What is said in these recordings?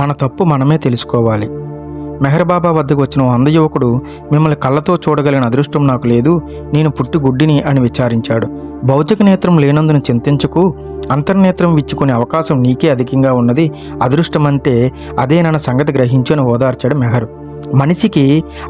మన తప్పు మనమే తెలుసుకోవాలి. మెహర్బాబా వద్దకు వచ్చిన వంద యువకుడు మిమ్మల్ని కళ్ళతో చూడగలిగిన అదృష్టం నాకు లేదు నేను పుట్టి గుడ్డిని అని విచారించాడు. భౌతిక నేత్రం లేనందున చింతించకు అంతర్నేత్రం విచ్చుకునే అవకాశం నీకే అధికంగా ఉన్నది అదృష్టం అంటే అదేనన్న సంగతి గ్రహించు అని ఓదార్చాడు మెహర్. మనిషికి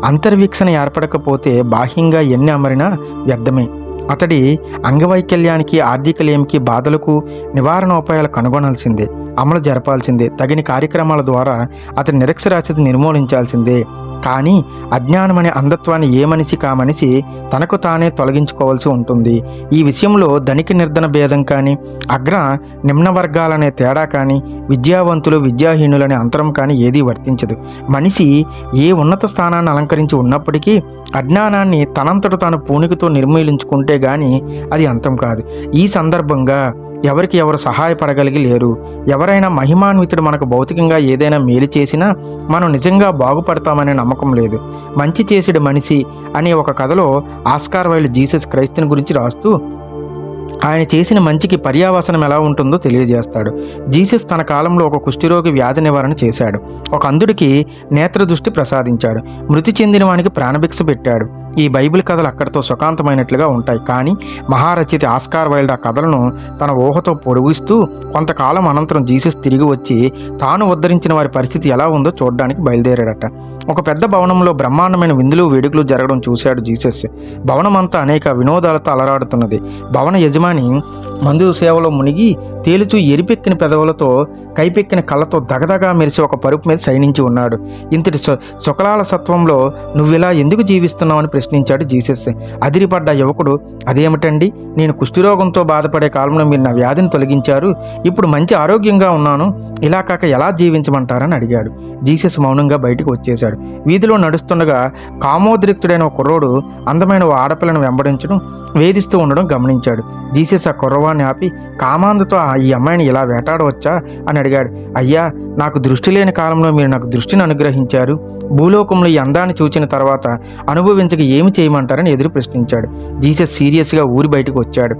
అంతర్వీక్షణ ఏర్పడకపోతే బాహ్యంగా ఎన్ని అమరినా వ్యర్థమే. అతడి అంగవైకల్యానికి ఆర్థిక లేమికి బాధలకు నివారణ ఉపాయాలు కనుగొనాల్సిందే అమలు జరపాల్సిందే తగిన కార్యక్రమాల ద్వారా అతని నిరక్షరాస్యత నిర్మూలించాల్సిందే. కానీ అజ్ఞానం అనే అంధత్వాన్ని ఏ మనిషి కా మనిషి తనకు తానే తొలగించుకోవాల్సి ఉంటుంది. ఈ విషయంలో ధనిక నిర్ధన భేదం కానీ అగ్ర నిమ్న వర్గాలనే తేడా కానీ విద్యావంతులు విద్యాహీనులనే అంతరం కానీ ఏదీ వర్తించదు. మనిషి ఏ ఉన్నత స్థానాన్ని అలంకరించి ఉన్నప్పటికీ అజ్ఞానాన్ని తనంతట తాను పూనికతో నిర్మూలించుకుంటే గాని అది అంతం కాదు. ఈ సందర్భంగా ఎవరికి ఎవరు సహాయపడగలిగి లేరు ఎవరైనా మహిమాన్వితుడు మనకు భౌతికంగా ఏదైనా మేలు చేసినా మనం నిజంగా బాగుపడతామనే నమ్మకం లేదు. మంచి చేసేడు మనిషి అనే ఒక కథలో ఆస్కార్ వైల్డ్ జీసస్ క్రైస్తుని గురించి రాస్తూ ఆయన చేసిన మంచికి పర్యావసనం ఎలా ఉంటుందో తెలియజేస్తాడు. జీసస్ తన కాలంలో ఒక కుష్ఠిరోగి వ్యాధి నివారణ చేశాడు. ఒక అంధుడికి నేత్ర దృష్టి ప్రసాదించాడు. మృతి చెందిన వానికి ప్రాణభిక్ష పెట్టాడు. ఈ బైబిల్ కథలు అక్కడితో సుఖాంతమైనట్లుగా ఉంటాయి. కానీ మహారచిత ఆస్కార్ వైల్డ్ ఆ కథలను తన ఊహతో పొడిగిస్తూ కొంతకాలం అనంతరం జీసస్ తిరిగి వచ్చి తాను ఉద్ధరించిన వారి పరిస్థితి ఎలా ఉందో చూడడానికి బయలుదేరాడట. ఒక పెద్ద భవనంలో బ్రహ్మాండమైన విందులు వేడుకలు జరగడం చూశాడు జీసస్. భవనం అంతా అనేక వినోదాలతో అలరాడుతున్నది. భవన యజమాని morning మందు సేవలో మునిగి తేలుతూ ఎరిపెక్కిన పెదవులతో కైపెక్కిన కళ్ళతో దగదగా మెరిసి ఒక పరుపు మీద శయనించి ఉన్నాడు. ఇంతటి సుకలాల సత్వంలో నువ్విలా ఎందుకు జీవిస్తున్నావని ప్రశ్నించాడు జీసస్. అదిరిపడ్డ యువకుడు అదేమిటండి? నేను కుష్ఠిరోగంతో బాధపడే కాలంలో మీరు నా వ్యాధిని తొలగించారు. ఇప్పుడు మంచి ఆరోగ్యంగా ఉన్నాను. ఇలా కాక ఎలా జీవించమంటారని అడిగాడు. జీసస్ మౌనంగా బయటికి వచ్చేశాడు. వీధిలో నడుస్తుండగా కామోద్రిక్తుడైన ఒక కుర్రోడు అందమైన ఆడపిల్లను వెంబడించడం వేధిస్తూ ఉండడం గమనించాడు. జీసస్ ఆ కుర్రవాన్ని ఆపి కామాంధతో "ఆ ఈ అమ్మాయిని ఇలా వేటాడవచ్చా అని అడిగాడు. అయ్యా నాకు దృష్టి లేని కాలంలో మీరు నాకు దృష్టిని అనుగ్రహించారు. భూలోకంలో ఈ అందాన్ని చూచిన తర్వాత అనుభవించక ఏమి చేయమంటారని ఎదురు ప్రశ్నించాడు. జీసస్ సీరియస్గా ఊరి బయటకు వచ్చాడు.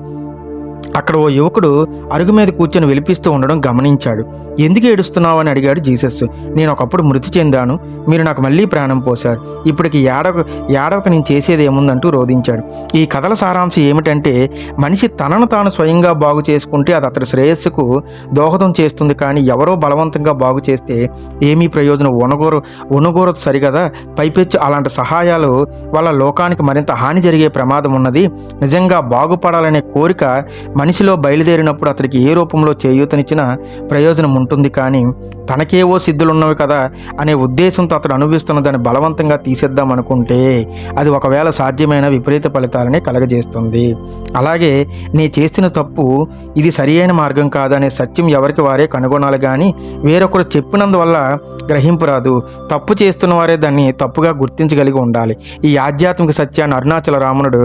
అక్కడ ఓ యువకుడు అరుగు మీద కూర్చొని విలిపిస్తూ ఉండడం గమనించాడు. ఎందుకు ఏడుస్తున్నావు? అని అడిగాడు జీసస్. నేను ఒకప్పుడు మృతి చెందాను. మీరు నాకు మళ్ళీ ప్రాణం పోశారు. ఇప్పటికి ఏడవ ఏడవక నేను చేసేది ఏముందంటూ రోధించాడు. ఈ కథల సారాంశం ఏమిటంటే మనిషి తనను తాను స్వయంగా బాగు చేసుకుంటే అది అతడి శ్రేయస్సుకు దోహదం చేస్తుంది కానీ ఎవరో బలవంతంగా బాగు చేస్తే ఏమీ ప్రయోజనం ఉనగోరు ఉనగోరదు సరిగదా? పైపెచ్చు అలాంటి సహాయాలు వల్ల లోకానికి మరింత హాని జరిగే ప్రమాదం ఉన్నది. నిజంగా బాగుపడాలనే కోరిక మనిషిలో బయలుదేరినప్పుడు అతనికి ఏ రూపంలో చేయూతనిచ్చినా ప్రయోజనం ఉంటుంది కానీ తనకేవో సిద్ధులున్నవి కదా అనే ఉద్దేశంతో అతడు అనుభవిస్తున్న దాన్ని బలవంతంగా తీసేద్దాం అనుకుంటే అది ఒకవేళ సాధ్యమైన విపరీత ఫలితాలని కలగజేస్తుంది. అలాగే నీ చేసిన తప్పు ఇది సరియైన మార్గం కాదనే సత్యం ఎవరికి వారే కనుగొనాలి కానీ వేరొకరు చెప్పినందువల్ల గ్రహింపు రాదు. తప్పు చేస్తున్న వారే దాన్ని తప్పుగా గుర్తించగలిగి ఉండాలి. ఈ ఆధ్యాత్మిక సత్యాన్ని అరుణాచల రామనుడు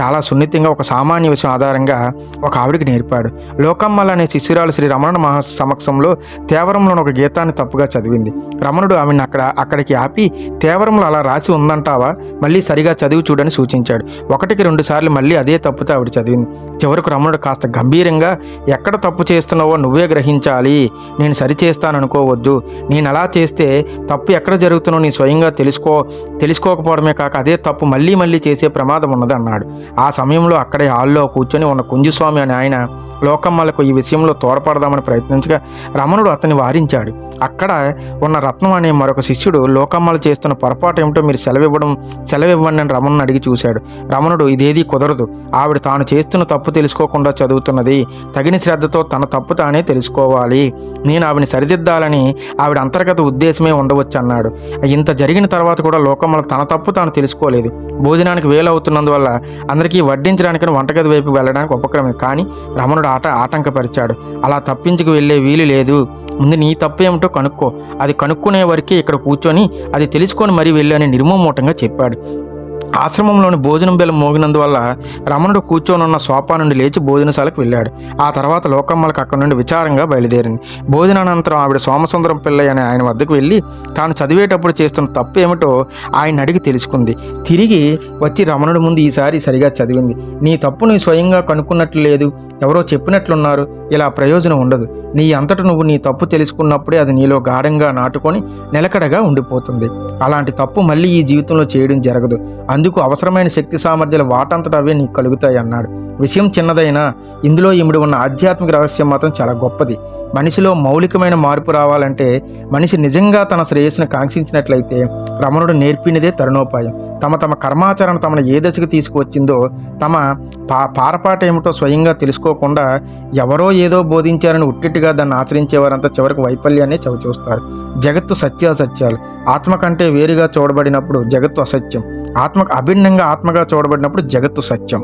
చాలా సున్నితంగా ఒక సామాన్య విషయం ఆధారంగా ఒక ఆవిడికి నేర్పాడు. లోకమ్మల అనే శిష్యురాలు శ్రీ రమణ మహా సమక్షంలో తేవరంలోని ఒక గీతాన్ని తప్పుగా చదివింది. రమణుడు ఆమెను అక్కడ అక్కడికి ఆపి తేవరంలో అలా రాసి ఉందంటావా? మళ్ళీ సరిగా చదివి చూడని సూచించాడు. ఒకటికి రెండు సార్లు మళ్ళీ అదే తప్పుతో ఆవిడ చదివింది. చివరకు రమణుడు కాస్త గంభీరంగా ఎక్కడ తప్పు చేస్తున్నావో నువ్వే గ్రహించాలి. నేను సరిచేస్తాననుకోవద్దు నేను అలా చేస్తే తప్పు ఎక్కడ జరుగుతున్నో నీ స్వయంగా తెలుసుకో తెలుసుకోకపోవడమే కాక అదే తప్పు మళ్ళీ మళ్ళీ చేసే ప్రమాదం ఉన్నదన్నాడు. ఆ సమయంలో అక్కడే హాల్లో కూర్చొని ఉన్న కుంజుస్వామి అనే ఆయన లోకమ్మలకు ఈ విషయంలో తోడ్పడదామని ప్రయత్నించగా రమణుడు అతన్ని వారించాడు. అక్కడ ఉన్న రత్నం అనే మరొక శిష్యుడు లోకమ్మలు చేస్తున్న పొరపాటు ఏమిటో మీరు సెలవివ్వడం సెలవివ్వండి అని రమణుని అడిగి చూశాడు. రమణుడు ఇదేదీ కుదరదు. ఆవిడ తాను చేస్తున్న తప్పు తెలుసుకోకుండా చదువుతున్నది. తగిన శ్రద్ధతో తన తప్పు తానే తెలుసుకోవాలి. నేను ఆవిడని సరిదిద్దాలని ఆవిడ అంతర్గత ఉద్దేశమే ఉండవచ్చు అన్నాడు ఇంత జరిగిన తర్వాత కూడా లోకమ్మలు తన తప్పు తాను తెలుసుకోలేదు. భోజనానికి వేలవుతున్నందువల్ల అందరికీ వడ్డించడానికి వంటగది వైపు వెళ్ళడానికి ఉపక్రమం. కానీ రమణుడు ఆట ఆటంకపరిచాడు. అలా తప్పించుకు వెళ్ళే వీలు లేదు. ముందు నీ తప్పు ఏమిటో కనుక్కో. అది కనుక్కునే వరకే ఇక్కడ కూర్చొని అది తెలుసుకొని మరీ వెళ్ళని నిర్మోమూటంగా చెప్పాడు. ఆశ్రమంలోని భోజనం బెల మోగినందువల్ల రమణుడు కూర్చొనున్న సోఫా నుండి లేచి భోజనశాలకు వెళ్ళాడు. ఆ తర్వాత లోకమ్మలకు అక్కడి నుండి విచారంగా బయలుదేరింది. భోజనానంతరం ఆవిడ సోమసుందరం పిల్లయ్య అనే ఆయన వద్దకు వెళ్ళి తాను చదివేటప్పుడు చేస్తున్న తప్పు ఏమిటో ఆయన అడిగి తెలుసుకుంది. తిరిగి వచ్చి రమణుడి ముందు ఈసారి సరిగా చదివింది. నీ తప్పు నువ్వు స్వయంగా కనుక్కున్నట్లు లేదు. ఎవరో చెప్పినట్లున్నారు. ఇలా ప్రయోజనం ఉండదు. నీ అంతట నువ్వు నీ తప్పు తెలుసుకున్నప్పుడే అది నీలో గాఢంగా నాటుకొని నిలకడగా ఉండిపోతుంది. అలాంటి తప్పు మళ్ళీ ఈ జీవితంలో చేయడం జరగదు. అందుకు అవసరమైన శక్తి సామర్థ్యాలు వాటంతట అవే నీకు కలుగుతాయి అన్నాడు. విషయం చిన్నదైనా ఇందులో ఇమిడి ఉన్న ఆధ్యాత్మిక రహస్యం మాత్రం చాలా గొప్పది. మనిషిలో మౌలికమైన మార్పు రావాలంటే మనిషి నిజంగా తన శ్రేయస్సును కాంక్షించినట్లయితే రమణుడు నేర్పినదే తరుణోపాయం. తమ తమ కర్మాచరణ తమను ఏ దశకు తీసుకువచ్చిందో తమ పా పారపాట ఏమిటో స్వయంగా తెలుసుకోకుండా ఎవరో ఏదో బోధించారని ఉట్టిట్టుగా దాన్ని ఆచరించేవారంతా చివరికి వైఫల్యాన్ని చవిచూస్తారు జగత్తు సత్యాసత్యాలు. ఆత్మ కంటే వేరుగా చూడబడినప్పుడు జగత్తు అసత్యం. ఆత్మకు అభిన్నంగా ఆత్మగా చూడబడినప్పుడు జగత్తు సత్యం.